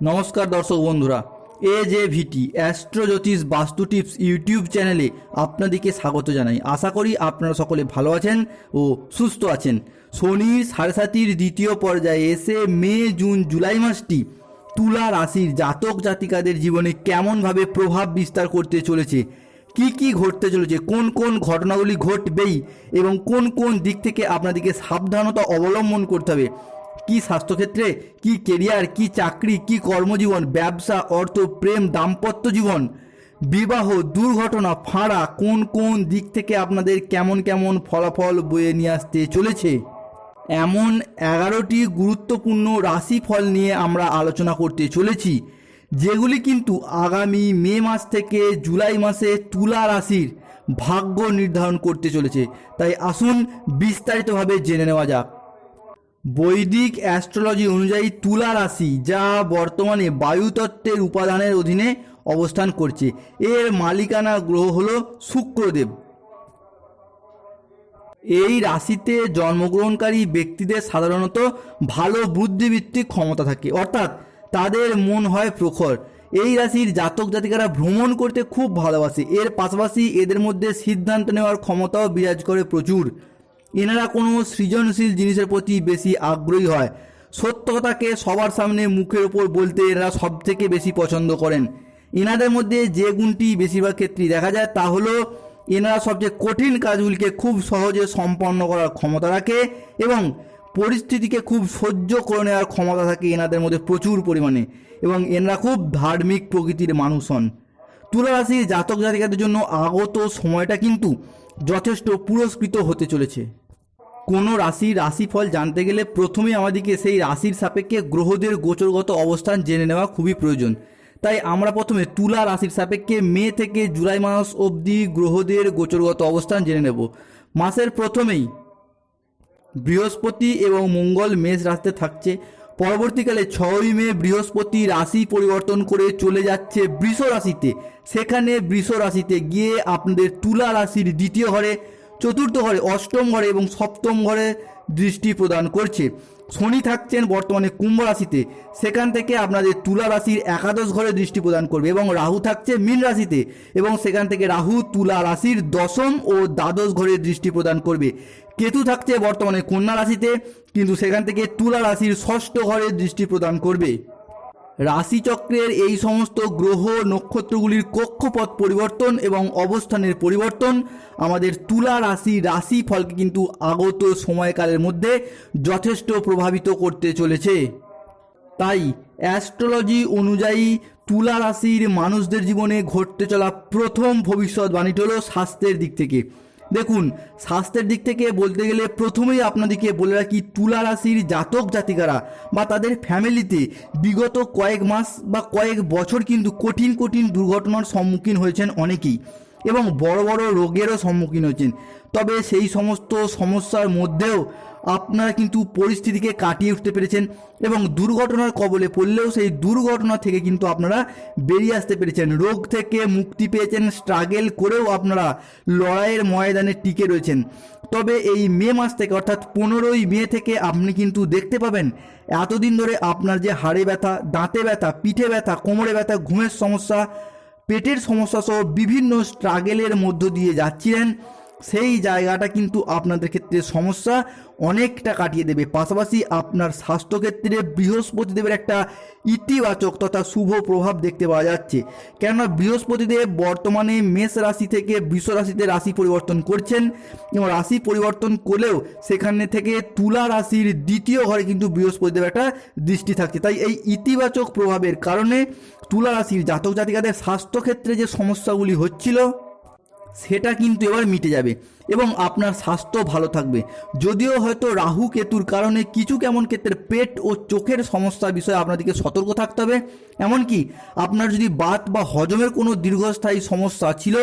নমস্কার দর্শক বন্ধুরা, এ জে ভিটি অ্যাস্ট্রো জ্যোতিষ বাস্তু টিপস ইউটিউব চ্যানেলে আপনাদেরকে স্বাগত জানাই। আশা করি আপনারা সকলে ভালো আছেন ও সুস্থ আছেন। শনির সাড়ে দ্বিতীয় পর্যায়ে এসে মে, জুন, জুলাই মাসটি তুলা রাশির জাতক জাতিকাদের জীবনে কেমনভাবে প্রভাব বিস্তার করতে চলেছে, কি কি ঘটতে চলেছে, কোন কোন ঘটনাগুলি ঘটবেই এবং কোন কোন দিক থেকে আপনাদেরকে সাবধানতা অবলম্বন করতে হবে কি স্বাস্থ্যক্ষেত্রে, কি কেরিয়ার, কি চাকরি, কি কর্মজীবন, ব্যবসা, অর্থ, প্রেম, দাম্পত্য জীবন, বিবাহ, দুর্ঘটনা, ফাঁড়া, কোন কোন দিক থেকে আপনাদের কেমন কেমন ফলাফল বয়ে নিয়ে আসতে চলেছে? এমন এগারোটি গুরুত্বপূর্ণ রাশিফল নিয়ে আমরা আলোচনা করতে চলেছি, যেগুলি কিন্তু আগামী মে মাস থেকে জুলাই মাসে তুলা রাশির ভাগ্য নির্ধারণ করতে চলেছে। তাই আসুন বিস্তারিতভাবে জেনে নেওয়া যাক। বৈদিক অ্যাস্ট্রোলজি অনুযায়ী তুলা রাশি যা বর্তমানে বায়ুতত্ত্বের উপাদানের অধীনে অবস্থান করছে। এর মালিকানা গ্রহ হল শুক্রদেব। এই রাশিতে জন্মগ্রহণকারী ব্যক্তিদের সাধারণত ভালো বুদ্ধিবৃত্তিক ক্ষমতা থাকে, অর্থাৎ তাদের মন হয় প্রখর। এই রাশির জাতক জাতিকারা ভ্রমণ করতে খুব ভালোবাসে। এর পাশাপাশি এদের মধ্যে সিদ্ধান্ত নেওয়ার ক্ষমতাও বিরাজ করে প্রচুর। এনারা কোনো সৃজনশীল জিনিসের প্রতি বেশি আগ্রহী হয়। সত্য কথাকে সবার সামনে মুখের ওপর বলতে এনারা সব থেকে বেশি পছন্দ করেন। এনাদের মধ্যে যে গুণটি বেশিরভাগ ক্ষেত্রেই দেখা যায় তা হলো, এনারা সবচেয়ে কঠিন কাজগুলিকে খুব সহজে সম্পন্ন করার ক্ষমতা রাখে এবং পরিস্থিতিকে খুব সহ্য করে নেওয়ার ক্ষমতা থাকে এনাদের মধ্যে প্রচুর পরিমাণে এবং এনারা খুব ধার্মিক প্রকৃতির মানুষ হন। তুলা রাশির জাতক জাতিকাদের জন্য আগত সময়টা কিন্তু যথেষ্ট পুরস্কৃত হতে চলেছে। কোনো রাশির রাশিফল জানতে গেলে প্রথমেই আমাদেরকে সেই রাশির সাপেক্ষে গ্রহদের গোচরগত অবস্থান জেনে নেওয়া খুবই প্রয়োজন। তাই আমরা প্রথমে তুলা রাশির সাপেক্ষে মে থেকে জুলাই মাস অবধি গ্রহদের গোচরগত অবস্থান জেনে নেব। মাসের প্রথমেই বৃহস্পতি এবং মঙ্গল মেষ রাশিতে থাকছে। পরবর্তীকালে ছয়ই মে বৃহস্পতি রাশি পরিবর্তন করে চলে যাচ্ছে বৃষ রাশিতে। সেখানে বৃষ রাশিতে গিয়ে আপনাদের তুলা রাশির দ্বিতীয় ঘরে চতুর্থ ঘরে অষ্টম ঘরে এবং সপ্তম ঘরে দৃষ্টি প্রদান করছে। শনি থাকছেন বর্তমানে কুম্ভ রাশিতে। সেখান থেকে আপনাদের তুলা রাশির একাদশ ঘরে দৃষ্টি প্রদান করবে এবং রাহু থাকছে মীন রাশিতে এবং সেখান থেকে রাহু, তুলা রাশির দশম ও দ্বাদশ ঘরে দৃষ্টি প্রদান করবে। কেতু থাকছে বর্তমানে কন্যা রাশিতে, কিন্তু সেখান থেকে তুলা রাশির ষষ্ঠ ঘরে দৃষ্টি প্রদান করবে। রাশিচক্রের এই সমস্ত গ্রহ নক্ষত্রগুলির কক্ষপথ পরিবর্তন এবং অবস্থানের পরিবর্তন আমাদের তুলা রাশি রাশি ফলকে কিন্তু আগত সময়কালের মধ্যে যথেষ্ট প্রভাবিত করতে চলেছে। তাই অ্যাস্ট্রোলজি অনুযায়ী তুলা রাশির মানুষদের জীবনে ঘটতে চলা প্রথম ভবিষ্যৎবাণীটি হলো স্বাস্থ্যের দিক থেকে। দেখুন, স্বাস্থ্যের দিক থেকে বলতে গেলে প্রথমেই আপনাদেরকে বলে রাখি, তুলা রাশির জাতক জাতিকারা বা তাদের ফ্যামিলিতে বিগত কয়েক মাস বা কয়েক বছর কিন্তু কঠিন কঠিন দুর্ঘটনার সম্মুখীন হয়েছেন অনেকেই এবং বড় বড় রোগেরও সম্মুখীন হয়েছেন। তবে সেই সমস্ত সমস্যার মধ্যেও আপনারা কিন্তু পরিস্থিতিকে কাটিয়ে উঠতে পেরেছেন এবং দুর্ঘটনার কবলে পড়লেও সেই দুর্ঘটনা থেকে কিন্তু আপনারা বেরিয়ে আসতে পেরেছেন। রোগ থেকে মুক্তি পেয়েছেন স্ট্রাগেল করেও আপনারা লড়াইয়ের ময়দানে টিকে রয়েছেন। তবে এই মে মাস থেকে অর্থাৎ পনেরোই মে থেকে আপনি কিন্তু দেখতে পাবেন, এতদিন ধরে আপনার যে হাড়ে ব্যথা, দাঁতে ব্যথা, পিঠে ব্যথা, কোমরে ব্যথা, ঘুমের সমস্যা, পেটের সমস্যা সহ বিভিন্ন স্ট্রাগেলের মধ্য দিয়ে যাচ্ছিলেন। সেই জায়গাটা কিন্তু আপনাদের ক্ষেত্রে সমস্যা অনেকটা কাটিয়ে দেবে। পাশাপাশি আপনার স্বাস্থ্যক্ষেত্রে বৃহস্পতিদেবের একটা ইতিবাচক তথা শুভ প্রভাব দেখতে পাওয়া যাচ্ছে। কেননা বৃহস্পতিদেব বর্তমানে মেষ রাশি থেকে বৃষ রাশিতে রাশি পরিবর্তন করছেন এবং রাশি পরিবর্তন করলেও সেখানে থেকে তুলা রাশির দ্বিতীয় ঘরে কিন্তু বৃহস্পতিদেব একটা দৃষ্টি থাকছে। তাই এই ইতিবাচক প্রভাবের কারণে তুলা রাশির জাতক জাতিকাদের স্বাস্থ্যক্ষেত্রে যে সমস্যাগুলি হচ্ছিল সেটা কিন্তু এবার মিটে যাবে এবং আপনার স্বাস্থ্য ভালো থাকবে। যদিও হয়তো রাহু কেতুর কারণে কিছু কেমন ক্ষেত্রে পেট ও চোখের সমস্যার বিষয়ে আপনাদেরকে সতর্ক থাকতে হবে। এমনকি আপনার যদি বাত বা হজমের কোনো দীর্ঘস্থায়ী সমস্যা ছিল,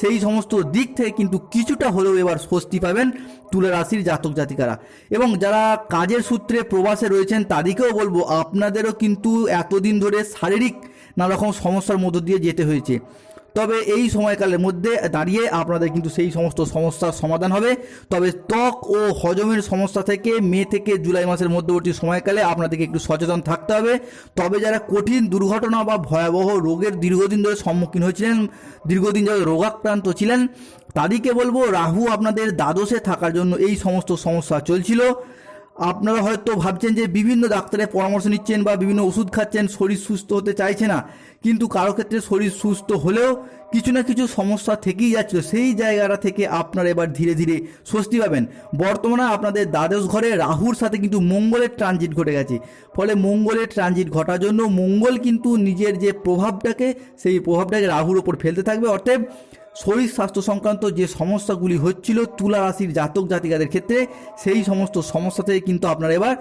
সেই সমস্ত দিক থেকে কিন্তু কিছুটা হলেও এবার স্বস্তি পাবেন তুলা রাশির জাতক জাতিকারা। এবং যারা কাজের সূত্রে প্রবাসে রয়েছেন, তাদেরকেও বলব, আপনাদেরও কিন্তু এতদিন ধরে শারীরিক নানা রকম সমস্যার মধ্য দিয়ে যেতে হয়েছে। তবে এই সময়কালের মধ্যে দাঁড়িয়ে আপনাদের কিন্তু সেই সমস্ত সমস্যার সমাধান হবে। তবে ত্বক ও হজমের সমস্যা থেকে মে থেকে জুলাই মাসের মধ্যবর্তী সময়কালে আপনাদেরকে একটু সচেতন থাকতে হবে। তবে যারা কঠিন দুর্ঘটনা বা ভয়াবহ রোগের দীর্ঘদিন ধরে সম্মুখীন হয়েছিলেন, দীর্ঘদিন যারা রোগাক্রান্ত ছিলেন, তাদেরকে বলব, রাহু আপনাদের দ্বাদশে থাকার জন্য এই সমস্ত সমস্যা চলছিল। আপনারা হয়তো ভাবছেন যে বিভিন্ন ডাক্তারের পরামর্শ নিচ্ছেন বা বিভিন্ন ওষুধ খাচ্ছেন, শরীর সুস্থ হতে চাইছে না। কিন্তু কারও ক্ষেত্রে শরীর সুস্থ হলেও কিছু না কিছু সমস্যা থেকেই যাচ্ছিল সেই জায়গাটা থেকে আপনারা এবার ধীরে ধীরে স্বস্তি পাবেন। বর্তমানে আপনাদের দ্বাদশ ঘরে রাহুর সাথে কিন্তু মঙ্গলের ট্রানজিট ঘটে গেছে। ফলে মঙ্গলের ট্রানজিট ঘটার জন্য মঙ্গল কিন্তু নিজের যে প্রভাবটাকে, সেই প্রভাবটাকে রাহুর ওপর ফেলতে থাকবে। অর্থাৎ শরীর স্বাস্থ্য সংক্রান্ত যে সমস্যাগুলি হচ্ছিল তুলা রাশির জাতক জাতিকাদের ক্ষেত্রে, সেই সমস্ত সমস্যা থেকে কিন্তু আপনারা এবার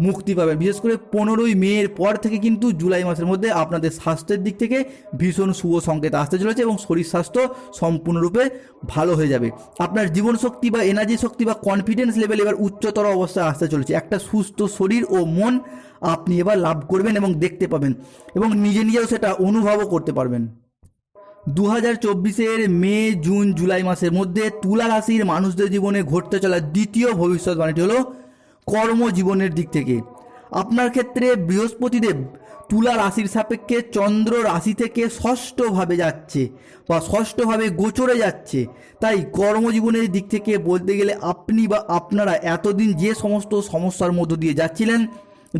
মুক্তি পাবেন। বিশেষ করে পনেরোই মের পর থেকে কিন্তু জুলাই মাসের মধ্যে আপনাদের স্বাস্থ্যের দিক থেকে ভীষণ শুভ সংকেত আসতে চলেছে এবং শরীর স্বাস্থ্য সম্পূর্ণরূপে ভালো হয়ে যাবে। আপনার জীবন শক্তি বা এনার্জি শক্তি বা কনফিডেন্স লেভেল এবার উচ্চতর অবস্থায় আসতে চলেছে। একটা সুস্থ শরীর ও মন আপনি এবার লাভ করবেন এবং দেখতে পাবেন এবং নিজে নিজেও সেটা অনুভবও করতে পারবেন। দু হাজার চব্বিশের মে, জুন, জুলাই মাসের মধ্যে তুলা রাশির মানুষদের জীবনে ঘটতে চলা দ্বিতীয় ভবিষ্যৎবাণীটি হলো কর্মজীবনের দিক থেকে। আপনার ক্ষেত্রে বৃহস্পতিদেব তুলা রাশির সাপেক্ষে চন্দ্র রাশি থেকে ষষ্ঠভাবে যাচ্ছে বা ষষ্ঠভাবে গোচরে যাচ্ছে। তাই কর্মজীবনের দিক থেকে বলতে গেলে আপনি বা আপনারা এতদিন যে সমস্ত সমস্যার মধ্য দিয়ে যাচ্ছিলেন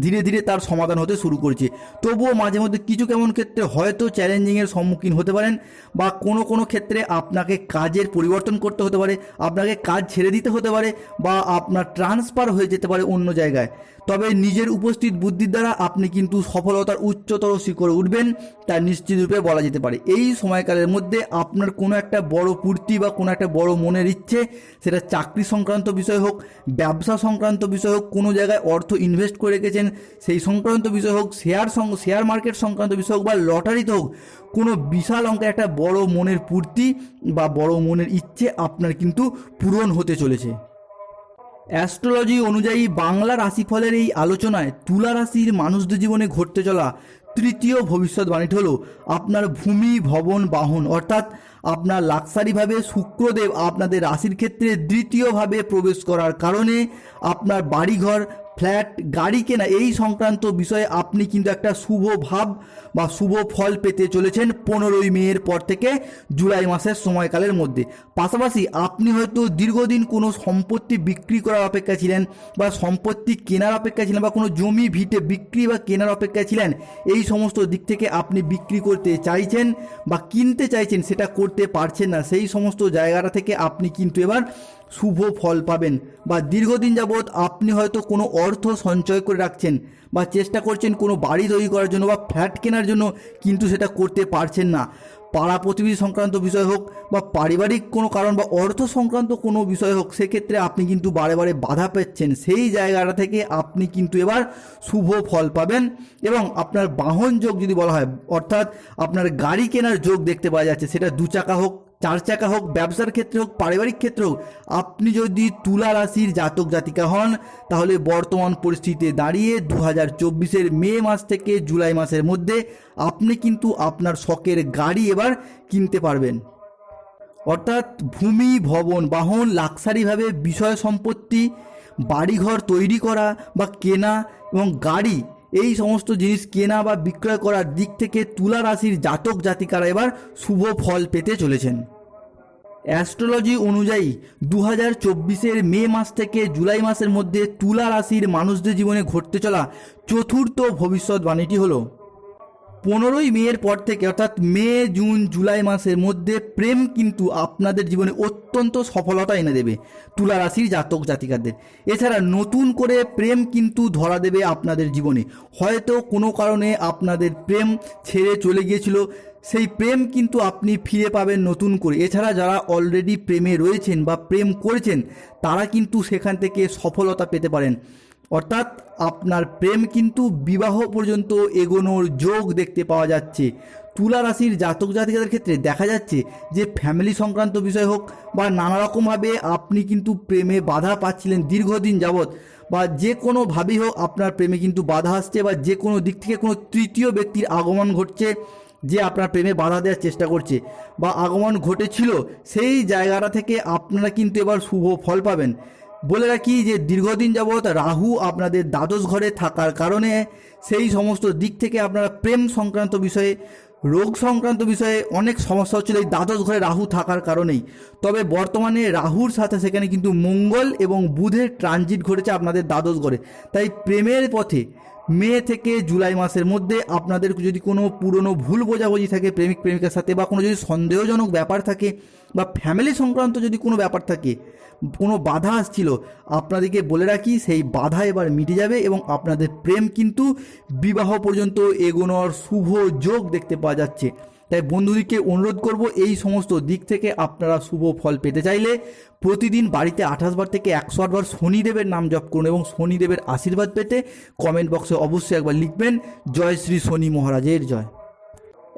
ধীরে ধীরে তার সমাধান হতে শুরু করছে। তবুও মাঝে মধ্যে কিছু কেমন ক্ষেত্রে হয়তো চ্যালেঞ্জিংয়ের সম্মুখীন হতে পারেন বা কোনো কোনো ক্ষেত্রে আপনাকে কাজের পরিবর্তন করতে হতে পারে, আপনাকে কাজ ছেড়ে দিতে হতে পারে বা আপনার ট্রান্সফার হয়ে যেতে পারে অন্য জায়গায়। তবে নিজের উপস্থিত বুদ্ধির দ্বারা আপনি কিন্তু সফলতার উচ্চতর শিখরে উঠবেন, তা নিশ্চিতরূপে বলা যেতে পারে। এই সময়কালের মধ্যে আপনার কোনো একটা বড় পূর্তি বা কোনো একটা বড় মনের ইচ্ছে, সেটা চাকরি সংক্রান্ত বিষয় হোক, ব্যবসা সংক্রান্ত বিষয় হোক, কোনো জায়গায় অর্থ ইনভেস্ট করে রেখেছেন সেই সংক্রান্ত বিষয় হোক শেয়ার শেয়ার মার্কেট সংক্রান্ত বিষয় হোক বা লটারিতে হোক, কোনো বিশাল অঙ্কের একটা বড় মনের পূর্তি বা বড় মনের ইচ্ছে আপনার কিন্তু পূরণ হতে চলেছে। অ্যাস্ট্রোলজি অনুযায়ী বাংলা রাশিফলের এই আলোচনায় তুলা রাশির মানুষদের জীবনে ঘটতে চলা তৃতীয় ভবিষ্যৎবাণীটি হলো আপনার ভূমি, ভবন, বাহন, অর্থাৎ আপনার লাক্সারিভাবে শুক্রদেব আপনাদের রাশির ক্ষেত্রে দ্বিতীয়ভাবে প্রবেশ করার কারণে আপনার বাড়িঘর ফ্ল্যাট, গাড়ি কেনা, এই সংক্রান্ত বিষয়ে আপনি কিন্তু একটা শুভ ভাব বা শুভ ফল পেতে চলেছেন পনেরোই মেয়ের পর থেকে জুলাই মাসের সময়কালের মধ্যে। পাশাপাশি আপনি হয়তো দীর্ঘদিন কোনো সম্পত্তি বিক্রি করার অপেক্ষা ছিলেন বা সম্পত্তি কেনার অপেক্ষা ছিলেন বা কোনো জমি, ভিটে বিক্রি বা কেনার অপেক্ষা ছিলেন, এই সমস্ত দিক থেকে আপনি বিক্রি করতে চাইছেন বা কিনতে চাইছেন সেটা করতে পারছেন না। সেই সমস্ত জায়গাটা থেকে আপনি কিন্তু এবার শুভ ফল পাবেন বা দীর্ঘদিন যাবৎ আপনি হয়তো কোনো অর্থ সঞ্চয় করে রাখছেন বা চেষ্টা করছেন কোনো বাড়ি তৈরি করার জন্য বা ফ্ল্যাট কেনার জন্য, কিন্তু সেটা করতে পারছেন না। পাড়া প্রতিবেশী সংক্রান্ত বিষয় হোক বা পারিবারিক কোনো কারণ বা অর্থ সংক্রান্ত কোনো বিষয় হোক, সেক্ষেত্রে আপনি কিন্তু বারে বারে বাধা পাচ্ছেন সেই জায়গাটা থেকে আপনি কিন্তু এবার শুভ ফল পাবেন এবং আপনার বাহন যোগ যদি বলা হয়, অর্থাৎ আপনার গাড়ি কেনার যোগ দেখতে পাওয়া যাচ্ছে, সেটা দু চাকা হোক চার চাকা হোক, ব্যবসার ক্ষেত্রে হোক, পারিবারিক ক্ষেত্রে হোক, আপনি যদি তুলা রাশির জাতক জাতিকা হন, তাহলে বর্তমান পরিস্থিতিতে দাঁড়িয়ে দু হাজার চব্বিশের মে মাস থেকে জুলাই মাসের মধ্যে আপনি কিন্তু আপনার শখের গাড়ি এবার কিনতে পারবেন। অর্থাৎ ভূমি, ভবন, বাহন লাক্সারিভাবে বিষয় সম্পত্তি, বাড়িঘর তৈরি করা বা কেনা এবং গাড়ি এই সমস্ত জিনিস কেনা বা বিক্রয় করার দিক থেকে তুলা রাশির জাতক জাতিকারা এবার শুভ ফল পেতে চলেছেন। অ্যাস্ট্রোলজি অনুযায়ী দু হাজার চব্বিশের মে মাস থেকে জুলাই মাসের মধ্যে তুলা রাশির মানুষদের জীবনে ঘটতে চলা চতুর্থ ভবিষ্যৎবাণীটি হলো পনেরোই মেয়ের পর থেকে, অর্থাৎ মে, জুন, জুলাই মাসের মধ্যে প্রেম কিন্তু আপনাদের জীবনে অত্যন্ত সফলতা এনে দেবে তুলা রাশির জাতক জাতিকাদের। এছাড়া নতুন করে প্রেম কিন্তু ধরা দেবে আপনাদের জীবনে। হয়তো কোনো কারণে আপনাদের প্রেম ছেড়ে চলে গিয়েছিল, সেই প্রেম কিন্তু আপনি ফিরে পাবেন নতুন করে। এছাড়া যারা অলরেডি প্রেমে রয়েছেন বা প্রেম করেছেন, তারা কিন্তু সেখান থেকে সফলতা পেতে পারেন। অর্থাৎ আপনার প্রেম কিন্তু বিবাহ পর্যন্ত এগোনোর যোগ দেখতে পাওয়া যাচ্ছে। তুলা রাশির জাতক জাতিকাদের ক্ষেত্রে দেখা যাচ্ছে যে ফ্যামিলি সংক্রান্ত বিষয় হোক বা নানা রকমভাবে আপনি কিন্তু প্রেমে বাধা পাচ্ছিলেন দীর্ঘদিন যাবৎ বা যে কোনোভাবেই হোক আপনার প্রেমে কিন্তু বাধা আসছে বা যে কোনো দিক থেকে কোনো তৃতীয় ব্যক্তির আগমন ঘটছে যে আপনার প্রেমে বাধা দেওয়ার চেষ্টা করছে বা আগমন ঘটেছিল, সেই জায়গাটা থেকে আপনারা কিন্তু এবার শুভ ফল পাবেন। বলে রাখি যে দীর্ঘদিন যাবৎ রাহু আপনাদের দ্বাদশ ঘরে থাকার কারণে সেই সমস্ত দিক থেকে আপনারা প্রেম সংক্রান্ত বিষয়ে, রোগ সংক্রান্ত বিষয়ে অনেক সমস্যা হচ্ছিল এই দ্বাদশ ঘরে রাহু থাকার কারণেই। তবে বর্তমানে রাহুর সাথে সেখানে কিন্তু মঙ্গল এবং বুধের ট্রানজিট ঘটেছে আপনাদের দ্বাদশ ঘরে। তাই প্রেমের পথে মে থেকে জুলাই মাসের মধ্যে আপনাদের যদি কোনো পুরনো ভুল বোঝাবুঝি থাকে, প্রেমিক, প্রেমিকার সাথে বা কোনো যদি সন্দেহজনক ব্যাপার থাকে বা ফ্যামিলি সংক্রান্ত যদি কোনো ব্যাপার থাকে, কোনো বাধা আসছিল, আপনাদেরকে বলে রাখি সেই বাধা এবার মিটে যাবে এবং আপনাদের প্রেম কিন্তু বিবাহ পর্যন্ত এগোনোর শুভ যোগ দেখতে পাওয়া যাচ্ছে। তাই বন্ধুদেরকে অনুরোধ করব, এই সমস্ত দিক থেকে আপনারা শুভ ফল পেতে চাইলে প্রতিদিন বাড়িতে আঠাশ বার থেকে একশো আটবার শনিদেবের নাম জপ করুন এবং শনিদেবের আশীর্বাদ পেতে কমেন্ট বক্সে অবশ্যই একবার লিখবেন, জয় শ্রী শনি মহারাজের জয়।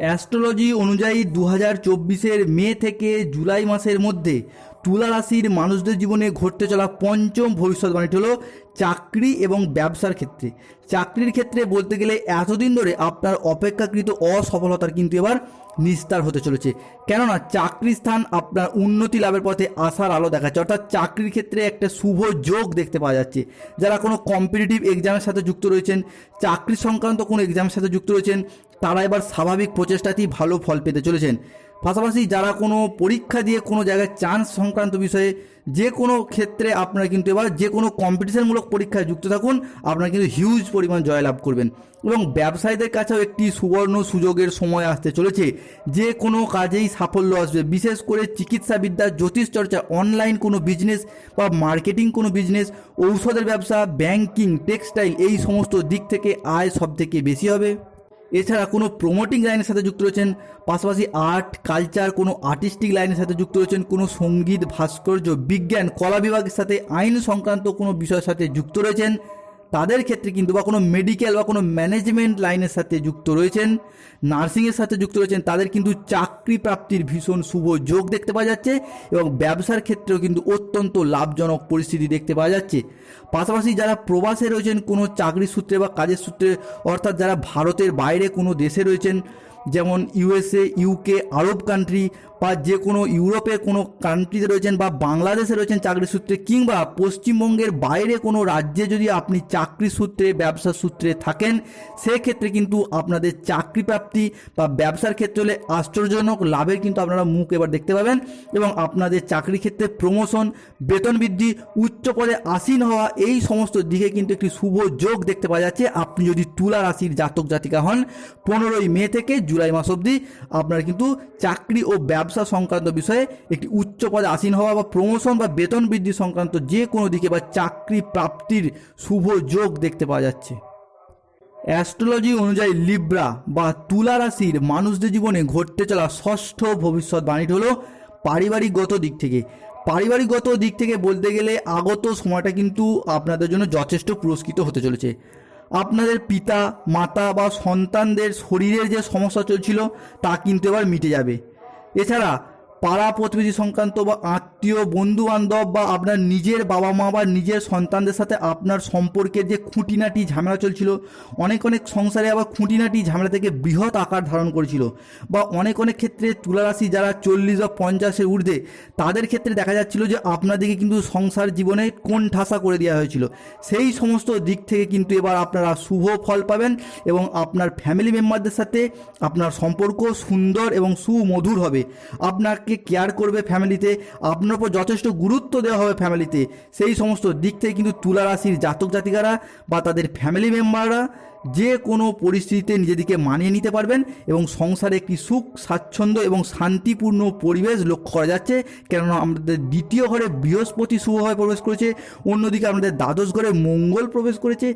অ্যাস্ট্রোলজি অনুযায়ী দু হাজার চব্বিশের মে থেকে জুলাই মাসের মধ্যে তুলা রাশির মানুষদের জীবনে ঘটতে চলা পঞ্চম ভবিষ্যৎবাণীটি হলো চাকরি এবং ব্যবসার ক্ষেত্রে। চাকরির ক্ষেত্রে বলতে গেলে এতদিন ধরে আপনার অপেক্ষাকৃত অসফলতার কিন্তু এবার নিস্তার হতে চলেছে। কেননা চাকরি স্থান আপনার উন্নতি লাভের পথে আসার আলো দেখাচ্ছে। অর্থাৎ চাকরির ক্ষেত্রে একটা শুভ যোগ দেখতে পাওয়া যাচ্ছে। যারা কোনো কম্পিটিটিভ এক্সামের সাথে যুক্ত রয়েছেন, চাকরি সংক্রান্ত কোনো এক্সামের সাথে যুক্ত রয়েছেন, তারা এবার স্বাভাবিক প্রচেষ্টাতেই ভালো ফল পেতে চলেছেন। পাশাপাশি যারা কোনো পরীক্ষা দিয়ে কোনো জায়গায় চান্স সংক্রান্ত বিষয়ে যে কোনো ক্ষেত্রে আপনারা কিন্তু এবার যে কোনো কম্পিটিশনমূলক পরীক্ষায় যুক্ত থাকুন, আপনারা কিন্তু হিউজ পরিমাণ জয়লাভ করবেন। এবং ব্যবসায়ীদের কাছেও একটি সুবর্ণ সুযোগের সময় আসতে চলেছে। যে কোনো কাজেই সাফল্য আসবে। বিশেষ করে চিকিৎসাবিদ্যা জ্যোতিষ চর্চা অনলাইন কোনো বিজনেস বা মার্কেটিং কোনো বিজনেস ঔষধের ব্যবসা ব্যাংকিং টেক্সটাইল এই সমস্ত দিক থেকে আয় সব থেকে বেশি হবে। এছাড়া কোনো প্রমোটিং লাইনের সাথে যুক্ত রয়েছেন, পাশাপাশি আর্ট কালচার কোনো আর্টিস্টিক লাইনের সাথে যুক্ত রয়েছেন, কোনো সংগীত, ভাস্কর্য, বিজ্ঞান, কলা বিভাগের সাথে আইন সংক্রান্ত কোনো বিষয়ের সাথে যুক্ত রয়েছেন। তাদের ক্ষেত্রে কিন্তু বা কোনো মেডিকেল বা কোনো ম্যানেজমেন্ট লাইনের সাথে যুক্ত রয়েছেন নার্সিংয়ের সাথে যুক্ত রয়েছেন, তাদের কিন্তু চাকরি প্রাপ্তির ভীষণ শুভ যোগ দেখতে পাওয়া যাচ্ছে এবং ব্যবসার ক্ষেত্রেও কিন্তু অত্যন্ত লাভজনক পরিস্থিতি দেখতে পাওয়া যাচ্ছে। পাশাপাশি যারা প্রবাসে রয়েছেন, কোনো চাকরি সূত্রে বা কাজের সূত্রে, অর্থাৎ যারা ভারতের বাইরে কোনো দেশে রয়েছেন যেমন ইউএসএ ইউকে আরব কান্ট্রি বা যে কোনো ইউরোপের কোনো কান্ট্রিতে রয়েছেন বা বাংলাদেশে রয়েছেন চাকরি সূত্রে কিংবা পশ্চিমবঙ্গের বাইরে কোনো রাজ্যে যদি আপনি চাকরি সূত্রে, ব্যবসার সূত্রে থাকেন, সেক্ষেত্রে কিন্তু আপনাদের চাকরি প্রাপ্তি বা ব্যবসার ক্ষেত্রে হলে আশ্চর্যজনক লাভের কিন্তু আপনারা মুখ এবার দেখতে পাবেন এবং আপনাদের চাকরি ক্ষেত্রে প্রমোশন বেতন বৃদ্ধি, উচ্চ পদে আসীন হওয়া এই সমস্ত দিকে কিন্তু একটি শুভ যোগ দেখতে পাওয়া যাচ্ছে। আপনি যদি তুলা রাশির জাতক জাতিকা হন, পনেরোই মে থেকে জুলাই মাস অবধি আপনার কিন্তু চাকরি ও ব্যবসা সংক্রান্ত বিষয়ে একটি উচ্চ পদে আসীন হওয়া বা প্রমোশন বা বেতন বৃদ্ধি সংক্রান্ত যে কোনো দিকে বা চাকরি প্রাপ্তির শুভ যোগ দেখতে পাওয়া যাচ্ছে। অ্যাস্ট্রোলজি অনুযায়ী লিব্রা বা তুলা রাশির মানুষদের জীবনে ঘটতে চলা ষষ্ঠ ভবিষ্যৎবাণীটি হলো পারিবারিকগত দিক থেকে। পারিবারিকগত দিক থেকে বলতে গেলে আগত সময়টা কিন্তু আপনাদের জন্য যথেষ্ট পুরস্কৃত হতে চলেছে। আপনাদের পিতা, মাতা বা সন্তানদের শরীরের যে সমস্যা চলছিল তা কিন্তু এবার মিটে যাবে। এছাড়া পাড়া প্রতিবেশী সংক্রান্ত বা আত্মীয় বন্ধু বান্ধব বা আপনার নিজের বাবা মা বা নিজের সন্তানদের সাথে আপনার সম্পর্কের যে খুঁটিনাটি ঝামেলা চলছিল, অনেক অনেক সংসারে আবার খুঁটিনাটি ঝামেলা থেকে বৃহৎ আকার ধারণ করেছিল বা অনেক অনেক ক্ষেত্রে তুলারাশি যারা চল্লিশ বা পঞ্চাশের ঊর্ধ্বে, তাদের ক্ষেত্রে দেখা যাচ্ছিল যে আপনাদেরকে কিন্তু সংসার জীবনে কোন ঠাসা করে দেওয়া হয়েছিল। সেই সমস্ত দিক থেকে কিন্তু এবার আপনারা শুভ ফল পাবেন এবং আপনার ফ্যামিলি মেম্বারদের সাথে আপনার সম্পর্ক সুন্দর এবং সুমধুর হবে। আপনাকে কেয়ার করবে ফ্যামিলিতে আপনার উপর যথেষ্ট গুরুত্ব দেওয়া হবে ফ্যামিলিতে সেই সমস্ত দিক থেকে কিন্তু তুলা রাশির জাতক জাতিকারা বা তাদের ফ্যামিলি মেম্বাররা যে কোনো পরিস্থিতিতে নিজেদেরকে মানিয়ে নিতে পারবেন এবং সংসারে একটি সুখ, স্বাচ্ছন্দ্য এবং শান্তিপূর্ণ পরিবেশ লক্ষ্য করা যাচ্ছে। কেননা আমাদের দ্বিতীয় ঘরে বৃহস্পতি শুভভাবে প্রবেশ করেছে, অন্যদিকে আমাদের দ্বাদশ ঘরে মঙ্গল প্রবেশ করেছে।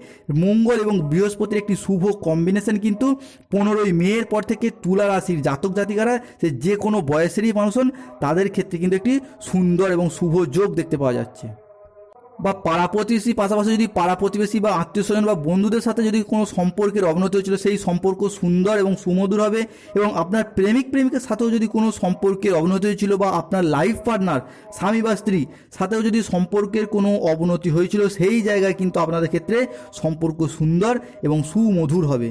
মঙ্গল এবং বৃহস্পতির একটি শুভ কম্বিনেশন কিন্তু পনেরোই মেয়ের পর থেকে তুলা রাশির জাতক জাতিকারা, সে যে কোনো বয়সেরই মানুষ তাদের ক্ষেত্রে কিন্তু একটি সুন্দর এবং শুভ যোগ দেখতে পাওয়া যাচ্ছে। বা পাড়া প্রতিবেশী পাশাপাশি যদি পাড়া প্রতিবেশী বা আত্মীয় স্বজন বা বন্ধুদের সাথে যদি কোনো সম্পর্কের অবনতি হয়েছিল, সেই সম্পর্ক সুন্দর এবং সুমধুর হবে এবং আপনার প্রেমিক প্রেমিকের সাথেও যদি কোনো সম্পর্কের অবনতি হয়েছিল বা আপনার লাইফ পার্টনার স্বামী বা স্ত্রী সাথেও যদি সম্পর্কের কোনো অবনতি হয়েছিল, সেই জায়গায় কিন্তু আপনাদের ক্ষেত্রে সম্পর্ক সুন্দর এবং সুমধুর হবে।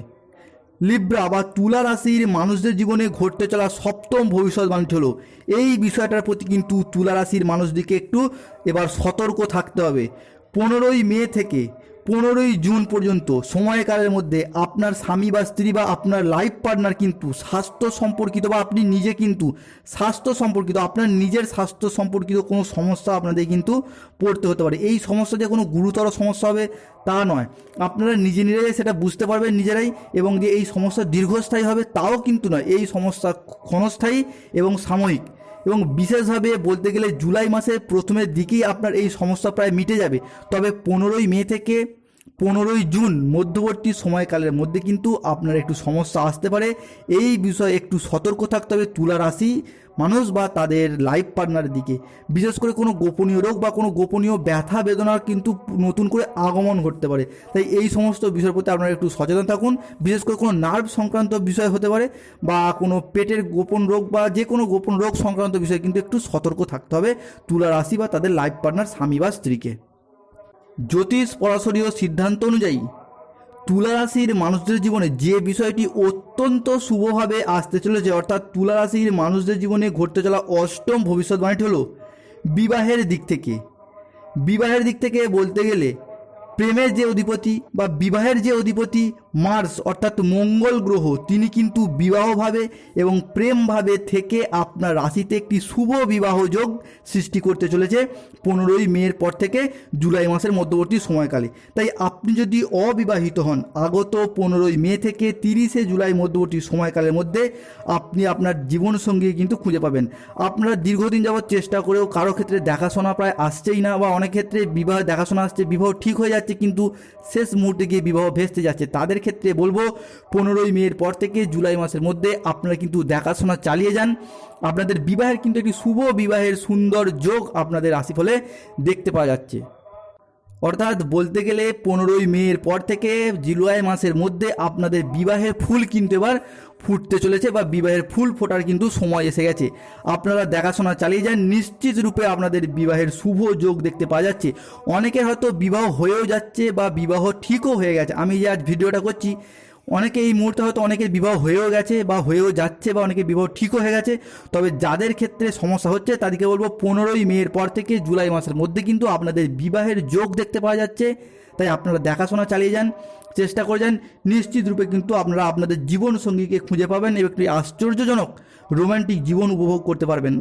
লিব্রা বা তুলা রাশির মানুষদের জীবনে ঘটতে চলা সপ্তম ভবিষ্যৎবাণী হলো। এই বিষয়টার প্রতি কিন্তু তুলা রাশির মানুষদেরকে একটু এবার সতর্ক থাকতে হবে। পনেরোই মে থেকে পনেরোই জুন পর্যন্ত সময়কালের মধ্যে আপনার স্বামী বা স্ত্রী বা আপনার লাইফ পার্টনার কিন্তু স্বাস্থ্য সম্পর্কিত বা আপনি নিজে কিন্তু স্বাস্থ্য সম্পর্কিত, আপনার নিজের স্বাস্থ্য সম্পর্কিত কোনো সমস্যা আপনাদের কিন্তু পড়তে হতে পারে। এই সমস্যা যে কোনো গুরুতর সমস্যা হবে তা নয়। আপনারা নিজে নিজেরাই সেটা বুঝতে পারবেন নিজেরাই এবং যে এই সমস্যা দীর্ঘস্থায়ী হবে তাও কিন্তু নয়। এই সমস্যা ক্ষণস্থায়ী এবং সাময়িক। এবং বিশেষভাবে বলতে গেলে জুলাই মাসের প্রথমের দিকেই আপনার এই সমস্যা প্রায় মিটে যাবে। তবে পনেরোই মে থেকে পনেরোই জুন মধ্যবর্তী সময়কালের মধ্যে কিন্তু আপনার একটু সমস্যা আসতে পারে। এই বিষয়ে একটু সতর্ক থাকতে হবে তুলা রাশি মানুষ বা তাদের লাইফ পার্টনারের দিকে। বিশেষ করে কোনো গোপনীয় রোগ বা কোনো গোপনীয় ব্যথা বেদনার কিন্তু নতুন করে আগমন ঘটতে পারে। তাই এই সমস্ত বিষয়ের প্রতি আপনারা একটু সচেতন থাকুন। বিশেষ করে কোনো নার্ভ সংক্রান্ত বিষয় হতে পারে বা কোনো পেটের গোপন রোগ বা যে কোনো গোপন রোগ সংক্রান্ত বিষয়ে কিন্তু একটু সতর্ক থাকতে হবে তুলা রাশি বা তাদের লাইফ পার্টনার স্বামী বা স্ত্রীকে। জ্যোতিষ পরাশরীয় সিদ্ধান্ত অনুযায়ী তুলা রাশির মানুষদের জীবনে যে বিষয়টি অত্যন্ত শুভভাবে আসতে চলেছে, অর্থাৎ তুলা রাশির মানুষদের জীবনে ঘটতে চলা অষ্টম ভবিষ্যৎবাণীটি হল বিবাহের দিক থেকে। বিবাহের দিক থেকে বলতে গেলে প্রেমের যে অধিপতি বা বিবাহের যে অধিপতি মার্স, অর্থাৎ মঙ্গল গ্রহ, তিনি কিন্তু বিবাহভাবে এবং প্রেমভাবে থেকে আপনার রাশিতে একটি শুভ বিবাহ যোগ সৃষ্টি করতে চলেছে পনেরোই মের পর থেকে জুলাই মাসের মধ্যবর্তী সময়কালে। তাই আপনি যদি অবিবাহিত হন, আগত পনেরোই মে থেকে তিরিশে জুলাই মধ্যবর্তী সময়কালের মধ্যে আপনি আপনার জীবনসঙ্গী কিন্তু খুঁজে পাবেন। আপনারা দীর্ঘদিন যাবৎ চেষ্টা করেও কারও ক্ষেত্রে দেখাশোনা প্রায় আসছেই না বা অনেক ক্ষেত্রে বিবাহ, দেখাশোনা আসছে, বিবাহ ঠিক হয়ে যাচ্ছে কিন্তু শেষ মুহূর্তে গিয়ে বিবাহ ভেস্তে যাচ্ছে। তাদের ক্ষেত্রে বলব, পনেরোই মের পর থেকে জুলাই মাসের মধ্যে আপনারা কিন্তু দেখাশোনা চালিয়ে যান। আপনাদের বিবাহের কিন্তু একটি শুভ বিবাহের সুন্দর যোগ আপনাদের রাশিফলে দেখতে পাওয়া যাচ্ছে। অর্থাৎ বলতে গেলে পনেরোই মের পর থেকে জুলাই মাসের মধ্যে আপনাদের বিবাহের ফুল কিন্তু এবার ফুটতে চলেছে বা বিবাহের ফুল ফোটার কিন্তু সময় এসে গেছে। আপনারা দেখাশোনা চালিয়ে যান, নিশ্চিত রূপে আপনাদের বিবাহের শুভ যোগ দেখতে পাওয়া যাচ্ছে। অনেকের হয়তো বিবাহ হয়েও যাচ্ছে বা বিবাহ ঠিকও হয়ে গেছে। আমি যে আজ ভিডিওটা করছি অনেকে এই মুহূর্তে হয়তো অনেকের বিবাহ হয়েও গেছে বা হয়েও যাচ্ছে বা অনেকের বিবাহ ঠিকও হয়ে গেছে, তবে যাদের ক্ষেত্রে সমস্যা হচ্ছে তাদেরকে বলব পনেরোই মের পর থেকে জুলাই মাসের মধ্যে কিন্তু আপনাদের বিবাহের যোগ দেখতে পাওয়া যাচ্ছে। তাই আপনারা দেখাশোনা চালিয়ে যান, চেষ্টা করে যান, নিশ্চিত রূপে কিন্তু আপনারা আপনাদের জীবন সঙ্গীকে খুঁজে পাবেন এবং একটি আশ্চর্যজনক রোমান্টিক জীবন উপভোগ করতে পারবেন।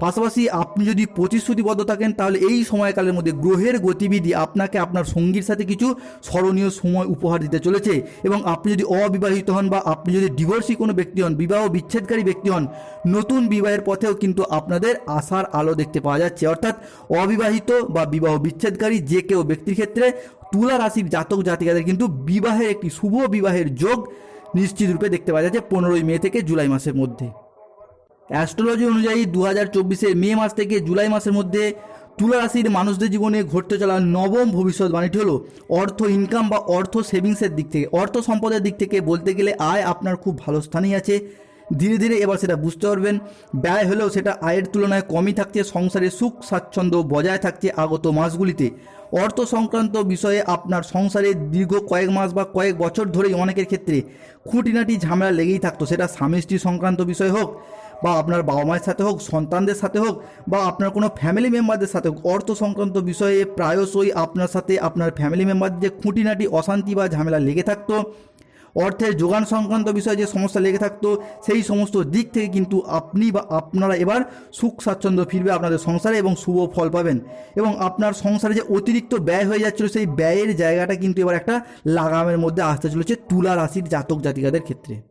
পাশাপাশি আপনি যদি প্রতিশ্রুতিবদ্ধ থাকেন, তাহলে এই সময়কালের মধ্যে গ্রহের গতিবিধি আপনাকে আপনার সঙ্গীর সাথে কিছু স্মরণীয় সময় উপহার দিতে চলেছে। এবং আপনি যদি অবিবাহিত হন বা আপনি যদি ডিভোর্সি কোনো ব্যক্তি হন, বিবাহ বিচ্ছেদকারী ব্যক্তি হন, নতুন বিবাহের পথেও কিন্তু আপনাদের আশার আলো দেখতে পাওয়া যাচ্ছে। অর্থাৎ অবিবাহিত বা বিবাহ বিচ্ছেদকারী যে কেউ ব্যক্তির ক্ষেত্রে তুলা রাশির জাতক জাতিকাদের কিন্তু বিবাহের একটি শুভ বিবাহের যোগ নিশ্চিত রূপে দেখতে পাওয়া যাচ্ছে পনেরোই মে থেকে জুলাই মাসের মধ্যে। অ্যাস্ট্রোলজি অনুযায়ী দু হাজার চব্বিশের মে মাস থেকে জুলাই মাসের মধ্যে তুলা রাশির মানুষদের জীবনে ঘটতে চলা নবম ভবিষ্যৎবাণীটি হলো অর্থ ইনকাম বা অর্থ সেভিংসের দিক থেকে, অর্থ সম্পদের দিক থেকে বলতে গেলে আয় আপনার খুব ভালো স্থানেই আছে। ধীরে ধীরে এবার সেটা বুঝতে পারবেন, ব্যয় হলেও সেটা আয়ের তুলনায় কমই থাকছে, সংসারে সুখ স্বাচ্ছন্দ্য বজায় থাকছে আগত মাসগুলিতে। অর্থ সংক্রান্ত বিষয়ে আপনার সংসারে দীর্ঘ কয়েক মাস বা কয়েক বছর ধরেই অনেকের ক্ষেত্রে খুঁটিনাটি ঝামেলা লেগেই থাকতো, সেটা স্বামী স্ত্রী সংক্রান্ত বিষয় হোক বা আপনার বাবা মায়ের সাথে হোক, সন্তানদের সাথে হোক, বা আপনার কোনো ফ্যামিলি মেম্বারদের সাথে হোক, অর্থ সংক্রান্ত বিষয়ে প্রায়শই আপনার সাথে আপনার ফ্যামিলি মেম্বারদের যে খুঁটিনাটি অশান্তি বা ঝামেলা লেগে থাকতো, অর্থের যোগান সংক্রান্ত বিষয়ে যে সমস্যা লেগে থাকতো, সেই সমস্ত দিক থেকে কিন্তু আপনি বা আপনারা এবার সুখ স্বাচ্ছন্দ্য ফিরবে আপনাদের সংসারে এবং শুভ ফল পাবেন। এবং আপনার সংসারে যে অতিরিক্ত ব্যয় হয়ে যাচ্ছিল, সেই ব্যয়ের জায়গাটা কিন্তু এবার একটা লাগামের মধ্যে আসতে চলেছে তুলা রাশির জাতক জাতিকাদের ক্ষেত্রে।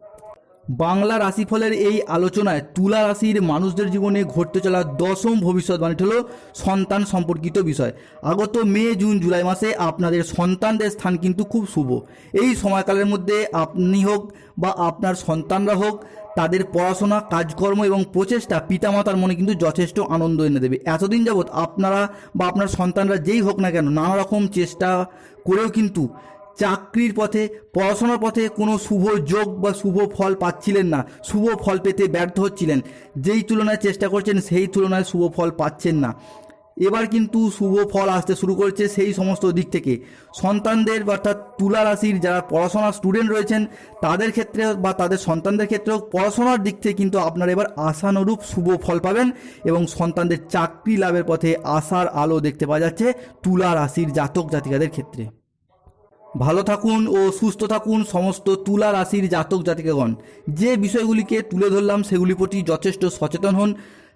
বাংলা রাশিফলের এই আলোচনায় তুলা রাশির মানুষদের জীবনে ঘটতে চলা দশম ভবিষ্যৎবাণীটি হলো সন্তান সম্পর্কিত বিষয়। আগত মে, জুন, জুলাই মাসে আপনাদের সন্তানদের স্থান কিন্তু খুব শুভ। এই সময়কালের মধ্যে আপনি হোক বা আপনার সন্তানরা হোক, তাদের পড়াশোনা, কাজকর্ম এবং প্রচেষ্টা পিতামাতার মনে কিন্তু যথেষ্ট আনন্দ এনে দেবে। এতদিন যাবৎ আপনারা বা আপনার সন্তানরা যেই হোক না কেন নানা রকম চেষ্টা করেও কিন্তু চাকরির পথে, পড়াশোনার পথে কোনো শুভ যোগ বা শুভ ফল পাচ্ছিলেন না, শুভ ফল পেতে ব্যর্থ হচ্ছিলেন। যেই তুলনায় চেষ্টা করছেন, সেই তুলনায় শুভ ফল পাচ্ছেন না। এবার কিন্তু শুভ ফল আসতে শুরু করেছে সেই সমস্ত দিক থেকে। সন্তানদের অর্থাৎ তুলা রাশির যারা পড়াশোনার স্টুডেন্ট রয়েছেন, তাদের ক্ষেত্রে বা তাদের সন্তানদের ক্ষেত্রেও পড়াশোনার দিক থেকে কিন্তু আপনারা এবার আশানুরূপ শুভ ফল পাবেন এবং সন্তানদের চাকরি লাভের পথে আশার আলো দেখতে পাওয়া যাচ্ছে তুলা রাশির জাতক জাতিকাদের ক্ষেত্রে। ভালো থাকুন ও সুস্থ থাকুন সমস্ত তুলা রাশির জাতক জাতিকাগণ। যে বিষয়গুলিকে তুলে ধরলাম সেগুলির প্রতি যথেষ্ট সচেতন হন।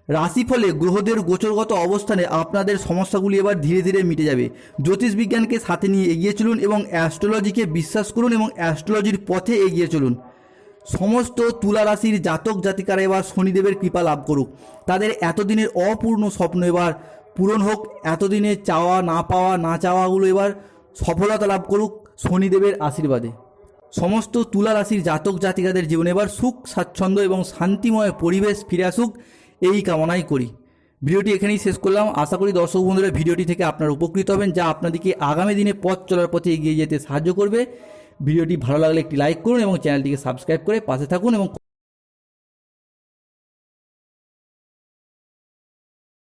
রাশিফলে গ্রহদের গোচরগত অবস্থানে আপনাদের সমস্যাগুলি এবার ধীরে ধীরে মিটে যাবে। জ্যোতিষ বিজ্ঞানকে সাথে নিয়ে এগিয়ে চলুন এবং অ্যাস্ট্রোলজিকে বিশ্বাস করুন এবং অ্যাস্ট্রোলজির পথে এগিয়ে চলুন। সমস্ত তুলা রাশির জাতক জাতিকারা এবার শনিদেবের কৃপা লাভ করুক। তাদের এতদিনের অপূর্ণ স্বপ্ন এবার পূরণ হোক। এতদিনে চাওয়া না পাওয়া না চাওয়াগুলো এবার সফলতা লাভ করুক। শনিদেবের আশীর্বাদে। সমস্ত তুলা রাশির জাতক জাতিকাদের জীবনে এবার সুখ, স্বাচ্ছন্দ্য এবং শান্তিময় পরিবেশ ফিরে আসুক, এই কামনাই করি। ভিডিওটি এখানেই শেষ করলাম। আশা করি দর্শক বন্ধুরা ভিডিওটি থেকে আপনারা উপকৃত হবেন, যা আপনাদেরকে আগামী দিনে পথ চলার পথে এগিয়ে যেতে সাহায্য করবে। ভিডিওটি ভালো লাগলে একটি লাইক করুন এবং চ্যানেলটিকে সাবস্ক্রাইব করে পাশে থাকুন এবং